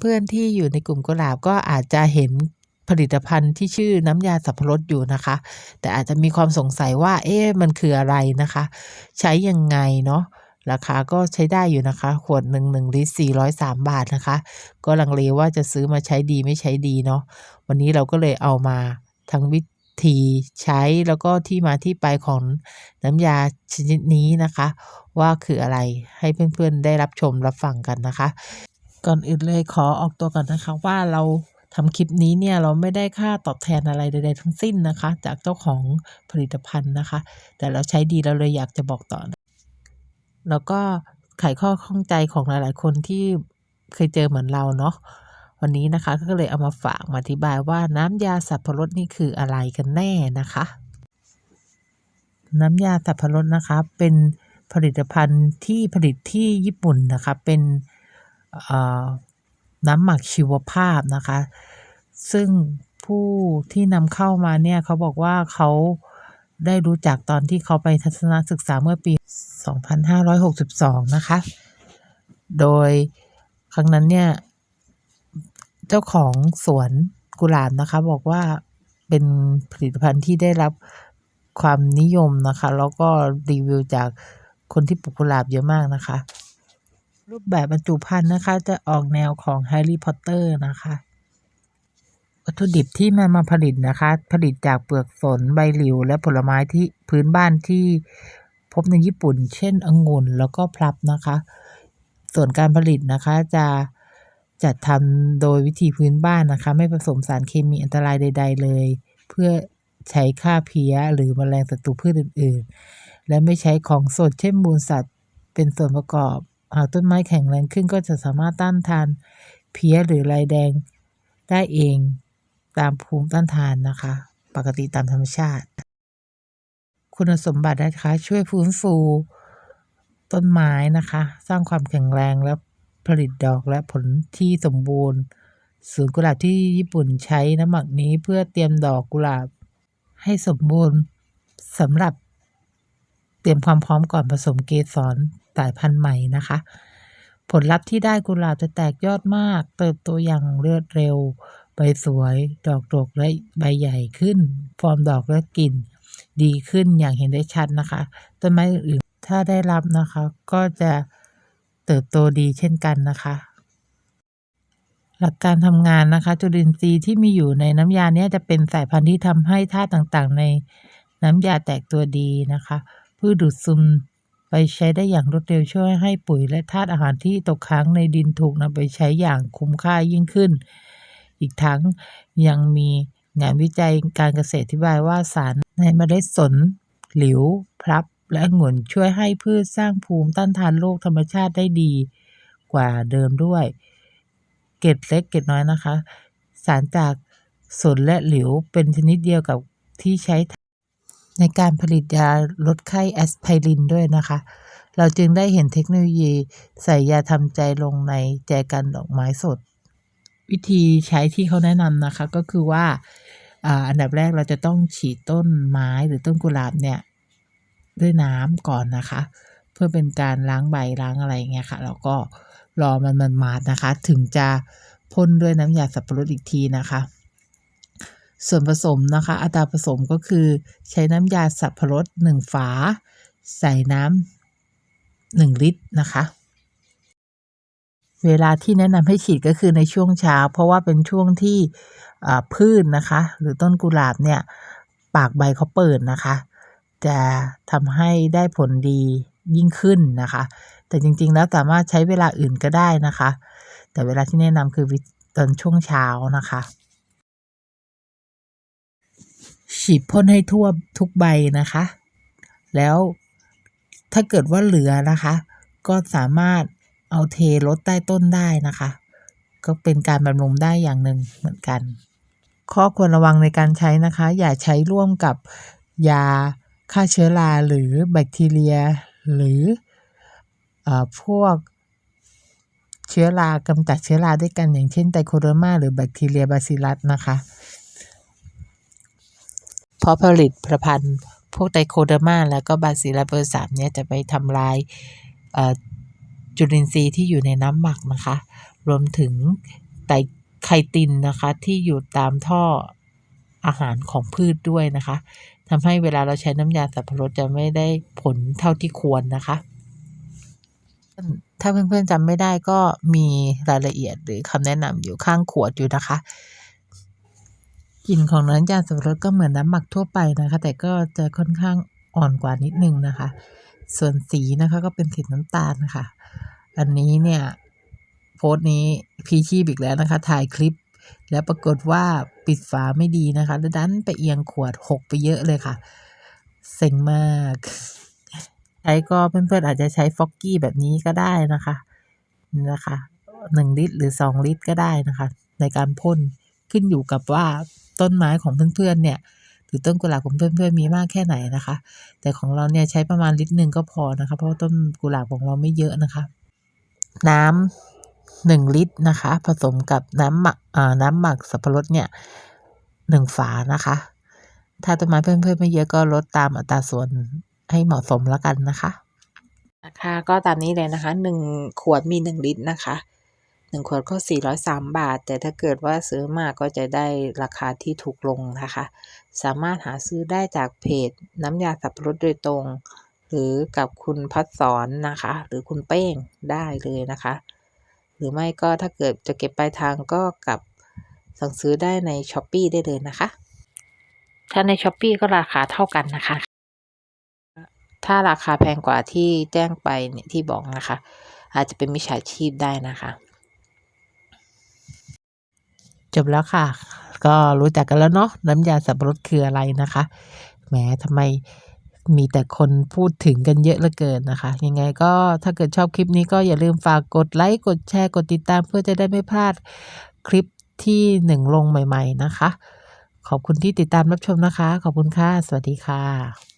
เพื่อนๆที่อยู่ในกลุ่มกุหลาบก็อาจจะเห็นผลิตภัณฑ์ที่ชื่อน้ำยาสับปะรดอยู่นะคะ แต่อาจจะมีความสงสัยว่า เอ๊ะมันคืออะไรนะคะ ใช้ยังไงเนาะราคาก็ใช้ได้อยู่นะคะ ขวดหนึ่งหนึ่งลิตรสี่ร้อยสามบาทนะคะ ก็ลังเลว่าจะซื้อมาใช้ดีไม่ใช้ดีเนาะวันนี้เราก็เลยเอามาทั้งวิธีใช้แล้วก็ที่มาที่ไปของน้ำยาชนิดนี้นะคะ ว่าคืออะไรให้เพื่อนๆได้รับชมรับฟังกันนะคะ ก่อนอื่นเลยขอออกตัวก่อนนะคะว่าเราทำคลิปนี้เนี่ยเราไม่ได้ค่าตอบแทนอะไรใดๆทั้งสิ้นนะคะ จากเจ้าของผลิตภัณฑ์นะคะ แต่เราใช้ดีเราเลยอยากจะบอกต่อ แล้วก็ไขข้อข้องใจของหลายๆ คนที่เคยเจอเหมือนเราเนาะวันนี้นะคะก็เลยเอามาฝากมาอธิบายว่าน้ำยาสับปะรดนี่คืออะไรกันแน่นะคะ น้ำยาสับปะรดนะคะเป็นผลิตภัณฑ์ที่ผลิตที่ญี่ปุ่นนะคะเป็น น้ำหมักชีวภาพนะคะ ซึ่งผู้ที่นำเข้ามาเนี่ยเขาบอกว่าเขาได้รู้จักตอนที่เขาไปทัศนศึกษาเมื่อปี 2562 นะคะ โดยครั้งนั้นเนี่ย เจ้าของสวนกุหลาบนะคะ บอกว่าเป็นผลิตภัณฑ์ที่ได้รับความนิยมนะคะ แล้วก็รีวิวจากคนที่ปลูกกุหลาบเยอะมากนะคะ รูปแบบบรรจุภัณฑ์นะคะ จะออกแนวของแฮร์รี่พอตเตอร์นะคะวัตถุดิบที่มันมาผลิตนะคะ ผลิตจากเปลือกสนใบหลิว และผลไม้ที่พื้นบ้านที่พบในญี่ปุ่น เช่นองุ่นแล้วก็พลับนะคะ ส่วนการผลิตนะคะจะจัดทำโดยวิธีพื้นบ้านนะคะ ไม่ผสมสารเคมีอันตรายใด ๆ เลย เพื่อใช้ฆ่าเพี้ยหรือแมลงศัตรูพืชอื่น ๆ และไม่ใช้ของสดเช่นมูลสัตว์เป็นส่วนประกอบ ต้นไม้แข็งแรงขึ้นก็จะสามารถต้านทานเพี้ยหรือลายแดงได้เองตามภูมิต้านทานนะคะ ปกติตามธรรมชาติ คุณสมบัตินะคะ ช่วยฟื้นฟูต้นไม้นะคะ สร้างความแข็งแรงและผลิตดอกและผลที่สมบูรณ์สวนกุหลาบที่ญี่ปุ่นใช้น้ำหมักนี้เพื่อเตรียมดอกกุหลาบ ให้สมบูรณ์สำหรับเตรียมความพร้อมก่อนผสมเกสร สายพันธุ์ใหม่นะคะ ผลลัพธ์ที่ได้กุหลาบจะแตกยอดมาก เติบโตอย่างรวดเร็ว ใบสวย ดอกดกและใบใหญ่ขึ้น ฟอร์มดอกและกลิ่น ดีขึ้นอย่างเห็นได้ชัดนะคะ ต้นไม้อื่นถ้าได้รับนะคะ ก็จะเติบโตดีเช่นกันนะคะ หลักการทำงานนะคะ จุลินทรีย์ที่มีอยู่ในน้ำยาเนี้ยจะเป็นสายพันธุ์ที่ทำให้ธาตุต่างๆ ในน้ำยาแตกตัวดีนะคะเพื่อดูดซึม ไปใช้ได้อย่างรวดเร็วช่วยให้ปุ๋ยและธาตุอาหารที่ตกค้างในดินถูกนำไปใช้อย่างคุ้มค่ายิ่งขึ้น อีกทั้งยังมีงานวิจัยการเกษตรที่บายว่าสารในเมล็ดสน หลิว พลับ และองุ่นช่วยให้พืชสร้างภูมิต้านทานโรคธรรมชาติได้ดีกว่าเดิมด้วย เกล็ดเล็กเกล็ดน้อยนะคะ สารจากสนและหลิวเป็นชนิดเดียวกับที่ใช้ ในการผลิตยาลดไข้แอสไพรินด้วยนะคะ เราจึงได้เห็นเทคโนโลยีใส่ยาทำใจลงในแจกันดอกไม้สด วิธีใช้ที่เขาแนะนำนะคะก็คือว่าอาอันดับแรกเราจะต้องฉีดต้นไม้หรือต้นกุหลาบเนี่ยด้วยน้ำก่อนนะคะ เพื่อเป็นการล้างใบล้างอะไรเงี้ยค่ะแล้วก็รอมันมันมาดนะคะ ถึงจะพ่นด้วยน้ำยาสับปะรดอีกทีนะคะ ส่วนผสมนะคะ อัตราผสมก็คือ ใช้น้ำยาสับปะรดหนึ่งฝา ใส่น้ำหนึ่งลิตรนะคะ เวลาที่แนะนำให้ฉีดก็คือในช่วงเช้า เพราะว่าเป็นช่วงที่พืชนะคะ หรือต้นกุหลาบเนี่ย ปากใบเขาเปิดนะคะ จะทำให้ได้ผลดียิ่งขึ้นนะคะ แต่จริงๆแล้วสามารถใช้เวลาอื่นก็ได้นะคะ แต่เวลาที่แนะนำคือตอนช่วงเช้านะคะ ฉีดพ่นให้ทั่วทุกใบนะคะ แล้วถ้าเกิดว่าเหลือนะคะ ก็สามารถเอาเทลดใต้ต้นได้นะคะ ก็เป็นการบำรุงได้อย่างหนึ่งเหมือนกัน ข้อควรระวังในการใช้นะคะ อย่าใช้ร่วมกับยาฆ่าเชื้อราหรือแบคทีเรีย หรืออพวกเชื้อรากำจัดเชื้อราด้วยกันอย่างเช่นไตโคเดอร์มาหรือแบคทีเรียบาซิลัสนะคะ เพราะผลิตภัณฑ์พวกไตโคเดอร์มาแล้วก็บาซิลัสเบอร์สามเนี่ยจะไปทำลายจุลินทรีย์ที่อยู่ในน้ำหมักนะคะ รวมถึงไตไคตินนะคะที่อยู่ตามท่ออาหารของพืชด้วยนะคะทำให้เวลาเราใช้น้ำยาสับปะรดจะไม่ได้ผลเท่าที่ควรนะคะ ถ้าเพื่อนๆจำไม่ได้ก็มีรายละเอียดหรือคำแนะนำอยู่ข้างขวดอยู่นะคะ กลิ่นของน้ำยาสับปะรดก็เหมือนน้ำหมักทั่วไปนะคะ แต่ก็จะค่อนข้างอ่อนกว่านิดนึงนะคะ ส่วนสีนะคะก็เป็นสีน้ำตาลนะคะอันนี้เนี่ยโพสต์นี้พีชีพอีกแล้วนะคะ ถ่ายคลิป แล้วปรากฏว่าปิดฝาไม่ดีนะคะ แล้วดันไปเอียงขวดหกไปเยอะเลยค่ะ เซ็งมากใช้ก็เพื่อนๆอาจจะใช้ฟอกกี้แบบนี้ก็ได้นะคะนะคะหนึ่งลิตรหรือสองลิตรก็ได้นะคะ ในการพ่นขึ้นอยู่กับว่า ต้นไม้ของเพื่อนๆเนี่ยหรือต้นกุหลาบของเพื่อนๆมีมากแค่ไหนนะคะ แต่ของเราเนี่ยใช้ประมาณลิตรหนึ่งก็พอนะคะ เพราะต้นกุหลาบของเราไม่เยอะนะคะ น้ำหนึ่งลิตรนะคะ ผสมกับน้ำหมักน้ำหมักสับปะรดเนี่ยหนึ่งฝานะคะ ถ้าต้นไม้เพื่อนๆไม่เยอะก็ลดตามอัตราส่วนให้เหมาะสมแล้วกันนะคะราคาก็ตามนี้เลยนะคะหนึ่งขวดมีหนึ่งลิตรนะคะ หนึ่งขวดก็สี่ร้อยสามบาท แต่ถ้าเกิดว่าซื้อมากก็จะได้ราคาที่ถูกลงนะคะ สามารถหาซื้อได้จากเพจน้ำยาสับปะรดโดยตรง หรือกับคุณพัดสอนนะคะ หรือคุณเป้งได้เลยนะคะ หรือไม่ก็ถ้าเกิดจะเก็บปลายทางก็กับสั่งซื้อได้ในช้อปปีได้เลยนะคะ ถ้าในช้อปปีก็ราคาเท่ากันนะคะ ถ้าราคาแพงกว่าที่แจ้งไปเนี่ยที่บอกนะคะ อาจจะเป็นมิจฉาชีพได้นะคะ จบแล้วค่ะ ก็รู้จักกันแล้วเนาะน้ำยาสับปะรดคืออะไรนะคะแหมทำไมมีแต่คนพูดถึงกันเยอะเหลือเกินนะคะ ยังไงก็ถ้าเกิดชอบคลิปนี้ก็อย่าลืมฝากกดไลค์กดแชร์กดติดตามเพื่อจะได้ไม่พลาดคลิปที่หนึ่งลงใหม่ ๆ นะคะ ขอบคุณที่ติดตามรับชมนะคะ ขอบคุณค่ะ สวัสดีค่ะ